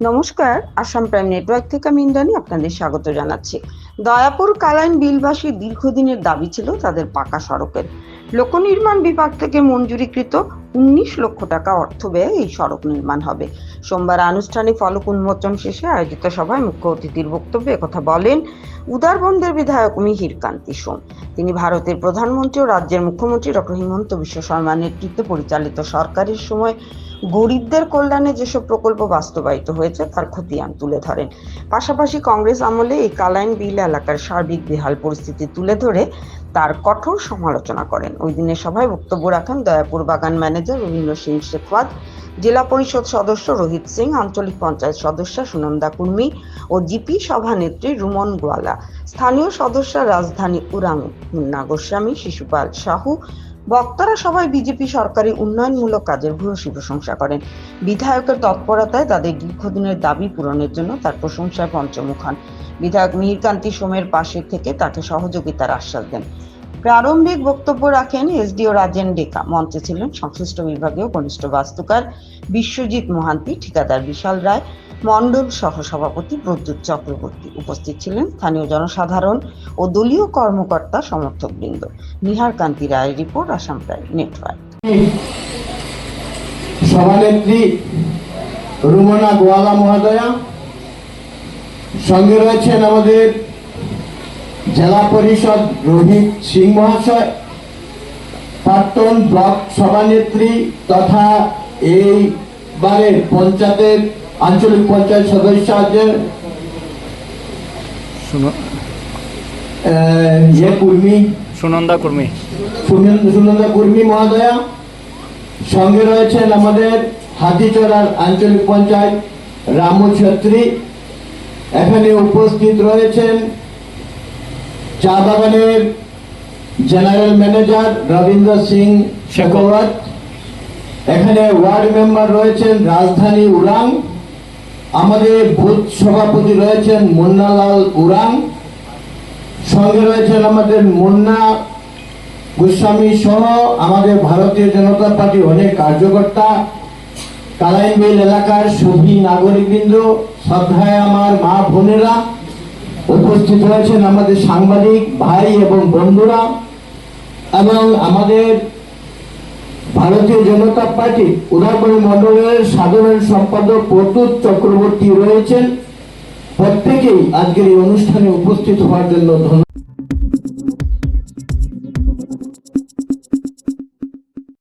নমস্কার, Assam prime network থেকে আমি ইন্দ্রাণী আপনাদের স্বাগত জানাচ্ছি। দয়াপুর কালাইন বিলবাসী দীর্ঘদিনের দাবি ছিল তাদের পাকা সড়কের। লোকনির্মাণ বিভাগ থেকে মঞ্জুরিকৃত উনিশ লক্ষ টাকা অর্থ ব্যয়ে এই সড়ক নির্মাণ হবে। সোমবার আনুষ্ঠানিক ফলক উন্মোচন শেষে আয়োজিত সভায় মুখ্য অতিথির বক্তব্যে একথা বলেন উদারবন্দের বিধায়ক মিহির কান্তি সোম। তিনি ভারতের প্রধানমন্ত্রী ও রাজ্যের মুখ্যমন্ত্রী ডক্টর হিমন্ত বিশ্ব শর্মার নেতৃত্বে পরিচালিত সরকারের সময় গরিবদের কল্যাণে যেসব প্রকল্প বাস্তবায়িত হয়েছে, তার খতিয়ান তুলে ধরেন। পাশাপাশি কংগ্রেস আমলে এই কালাইন বিল এলাকার সার্বিক বেহাল পরিস্থিতি তুলে ধরে তার কঠোর সমালোচনা করেন। ওই দিনের সভায় বক্তব্য রাখেন দয়াপুর বাগান ম্যানেজার রবীন্দ্র সিং শেখওয়াত জেলা পরিষদ সদস্য রোহিত সিং, আঞ্চলিক পঞ্চায়েত সদস্য সুনন্দা কুর্মী ও জিপি সভানেত্রী রুমন গোয়ালা। স্থানীয় সদস্য রাজধানী উরাং মুন্না গোস্বামী, শিশুপাল সাহু। বক্তারা সবাই বিজেপি সরকারি উন্নয়নমূলক কাজের ভূয়সী প্রশংসা করেন। বিধায়কের তৎপরতায় তাদের দীর্ঘদিনের দাবি পূরণের জন্য তার প্রশংসায় পঞ্চমুখ হন। বিধায়ক মিহিরকান্তি সোমের পাশে থেকে তাকে সহযোগিতার আশ্বাস দেন। প্রারম্ভিক বক্তব্য রাখেন এসডিও রাজেন ডেকা। মঞ্চে ছিলেন সংশ্লিষ্ট বিভাগীয় কনিষ্ঠ বাস্তুকার বিশ্বজিৎ মহান্তি, ঠিকাদার বিশাল রায়, মণ্ডল সহ সভাপতি প্রদ্যুৎ চক্রবর্তী। উপস্থিত ছিলেন স্থানীয় জনসাধারণ ও দলীয় কর্মকর্তা সমর্থকবৃন্দ। নিহার কান্তি রায়ের রিপোর্ট, আসাম প্রাইম নেটওয়ার্ক সভানেত্রী রুমনা গোয়ালা মহোদয়া, সঙ্গে রয়েছেন আমাদের জেলা পরিষদ রোহিত সিং মহাশয় প্রাক্তন ব্লক সভানেত্রী তথা এই এইবারের পঞ্চায়েতের আঞ্চলিক পঞ্চায়েত সদস্য আছেন ইয়ে কর্মী। সুনন্দা কর্মী। সুনন্দ- সুনন্দা কর্মী মহোদয়া। সঙ্গে রয়েছেন আমাদের হাতিচড়ার আঞ্চলিক পঞ্চায়েত রামু ছত্রী। এখানে উপস্থিত রয়েছেন চা বাগানের জেনারেল ম্যানেজার রবীন্দ্র সিং শেখাওয়াত, এখানে ওয়ার্ড মেম্বার রয়েছেন রাজধানী উরাং আমাদের বুথ সভাপতি রয়েছেন মুন্নালাল উরাং সঙ্গে রয়েছেন আমাদের মুন্না গোস্বামী সহ আমাদের ভারতীয় জনতা পার্টির অনেক কার্যকর্তা কালাইনবিল এলাকার সভী নাগরিকবৃন্দ, শ্রদ্ধায় আমার মা বোনেরা উপস্থিত হয়েছেন আমাদের সাংবাদিক ভাই এবং বন্ধুরা এবং আমাদের ভারতীয় জনতা পার্টি উদয়পুর মন্ডলের সাধারণ সম্পাদক প্রতুত চক্রবর্তী রয়েছেন। প্রত্যেকেই আজকের এই অনুষ্ঠানে উপস্থিত হওয়ার জন্য ধন্যবাদ।